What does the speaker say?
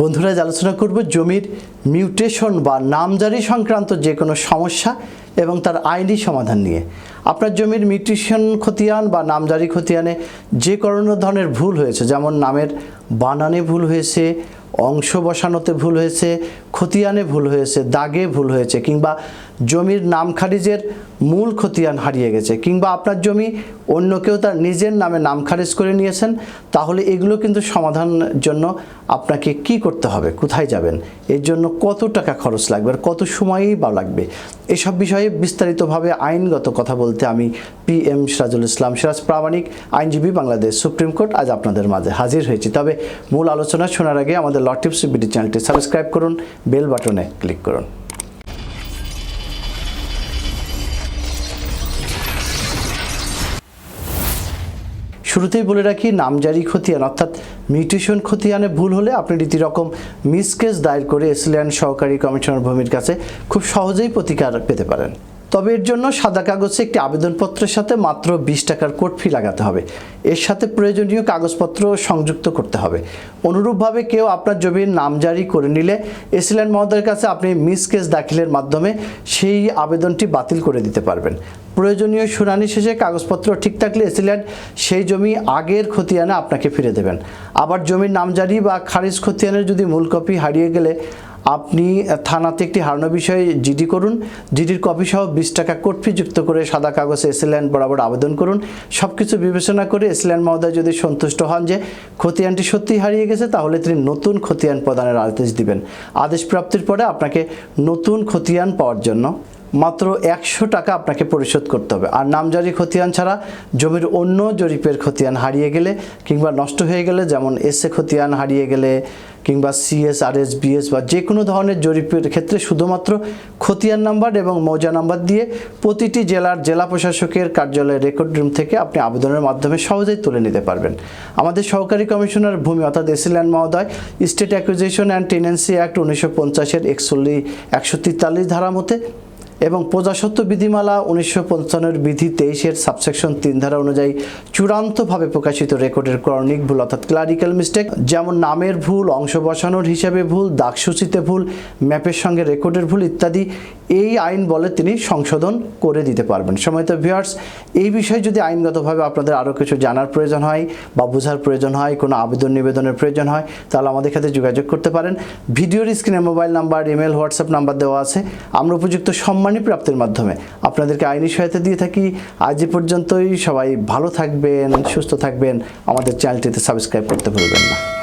বন্ধুরা আলোচনা করব জমির মিউটেশন বা নামজারি সংক্রান্ত যে কোনো সমস্যা এবং তার আইনি সমাধান নিয়ে। আপনার জমির মিউটেশন খতিয়ান বা নামজারি খতিয়ানে যে কোনো ধরনের ভুল হয়েছে, যেমন নামের বানানে ভুল হয়েছে অংশ বসানোতে ভুল হয়েছে, খতিয়ানে ভুল হয়েছে, দাগে ভুল হয়েছে, কিংবা জমির নাম খারিজের মূল খতিয়ান হারিয়ে গেছে, কিংবা আপনার জমি অন্য কেউ তার নিজের নামে নাম খারিজ করে নিয়েছেন, তাহলে এগুলো কিন্তু সমাধানের জন্য আপনাকে কি করতে হবে, কোথায় যাবেন, এর জন্য কত টাকা খরচ লাগবে আর কত সময়ই বা লাগবে, এসব বিষয়ে বিস্তারিতভাবে আইনগত কথা বলতে আমি পি এম সিরাজুল ইসলাম সিরাজ, প্রামাণিক আইনজীবী বাংলাদেশ সুপ্রিম কোর্ট আজ আপনাদের মাঝে হাজির হয়েছি। তবে মূল আলোচনা শোনার আগে আমাদের ল টিপস বিডি চ্যানেলটি সাবস্ক্রাইব করুন, বেল বাটনে ক্লিক করুন। শুরুতেই বলে রাখি নামজারি খতিয়ান অর্থাৎ মিউটেশন খতিয়ানে ভুল হলে আপনি রীতিরকম মিসকেস দায়ের করে এসিল্যান্ড সহকারী কমিশনার ভূমির কাছে খুব সহজেই প্রতিকার পেতে পারেন। তবে এর জন্য সাদা কাগজে একটি আবেদনপত্রের সাথে মাত্র বিশ টাকার কোর্ট ফি লাগাতে হবে। এর সাথে প্রয়োজনীয় কাগজপত্র সংযুক্ত করতে হবে। অনুরূপভাবে কেউ আপনার জমির নামজারি করে নিলে এসিল্যান্ড মহোদয়ের কাছে আপনি মিস কেস দাখিলের মাধ্যমে সেই আবেদনটি বাতিল করে দিতে পারবেন। প্রয়োজনীয় শুনানি শেষে কাগজপত্র ঠিক থাকলে এসিল্যান্ড সেই জমি আগের খতিয়ানে আপনাকে ফিরে দেবেন। আবার জমির নামজারি বা খারিজ খতিয়ানের যদি মূল কপি হারিয়ে গেলে আপনি থানাতে একটি হারানো বিষয়ে জিডি করুন। জিডির কপি সহ বিশ টাকা কোটফি যুক্ত করে সাদা কাগজে এসিল্যান্ড বরাবর আবেদন করুন। সব কিছু বিবেচনা করে এসিল্যান্ড মহোদয় যদি সন্তুষ্ট হন যে খতিয়ানটি সত্যি হারিয়ে গেছে, তাহলে তিনি নতুন খতিয়ান প্রদানের আদেশ দিবেন। আদেশ প্রাপ্তির পরে আপনাকে নতুন খতিয়ান পাওয়ার জন্য মাত্র একশো টাকা আপনাকে পরিশোধ করতে হবে। আর নামজারি খতিয়ান ছাড়া জমির অন্য জরিপের খতিয়ান হারিয়ে গেলে কিংবা নষ্ট হয়ে গেলে, যেমন এসএ খতিয়ান হারিয়ে গেলে কিংবা সিএস আর এস বিএস বা যে কোনো ধরনের জরিপের ক্ষেত্রে শুধুমাত্র খতিয়ান নাম্বার এবং মৌজা নাম্বার দিয়ে প্রতিটি জেলার জেলা প্রশাসকের কার্যালয়ের রেকর্ড রুম থেকে আপনি আবেদনের মাধ্যমে সহজেই তুলে নিতে পারবেন। আমাদের সহকারী কমিশনার ভূমি, অর্থাৎ এসিল্যান্ড মহোদয় state acquisition and tenancy act উনিশশো পঞ্চাশের একচল্লিশ, একশো তেতাল্লিশ ধারা মতে এবং প্রজাসত্ব বিধিমালা উনিশশো পঞ্চান্নের বিধি তেইশের সাবসেকশন তিন ধারা অনুযায়ী চূড়ান্তভাবে প্রকাশিত রেকর্ডের ক্রনিক ভুল, অর্থাৎ ক্লারিক্যাল মিস্টেক, যেমন নামের ভুল, অংশ বসানোর হিসাবে ভুল, দাগসূচিতে ভুল, ম্যাপের সঙ্গে রেকর্ডের ভুল ইত্যাদি, এই আইন বলে তিনি সংশোধন করে দিতে পারবেন। সময়ত ভিউয়ার্স, এই বিষয়ে যদি আইনগতভাবে আপনাদের আরও কিছু জানার প্রয়োজন হয় বা বোঝার প্রয়োজন হয়, কোনো আবেদন নিবেদনের প্রয়োজন হয়, তাহলে আমাদের সাথে যোগাযোগ করতে পারেন। ভিডিওর স্ক্রিনে mobile number, email, WhatsApp number দেওয়া আছে। আমরা উপযুক্ত সম্মানী প্রাপ্তির মাধ্যমে। আপনাদেরকে আইনি সহায়তা দিয়ে থাকি। আজ পর্যন্তই। সবাই ভালো থাকবেন, সুস্থ থাকবেন। আমাদের চ্যানেলটিতে সাবস্ক্রাইব করতে ভুলবেন না।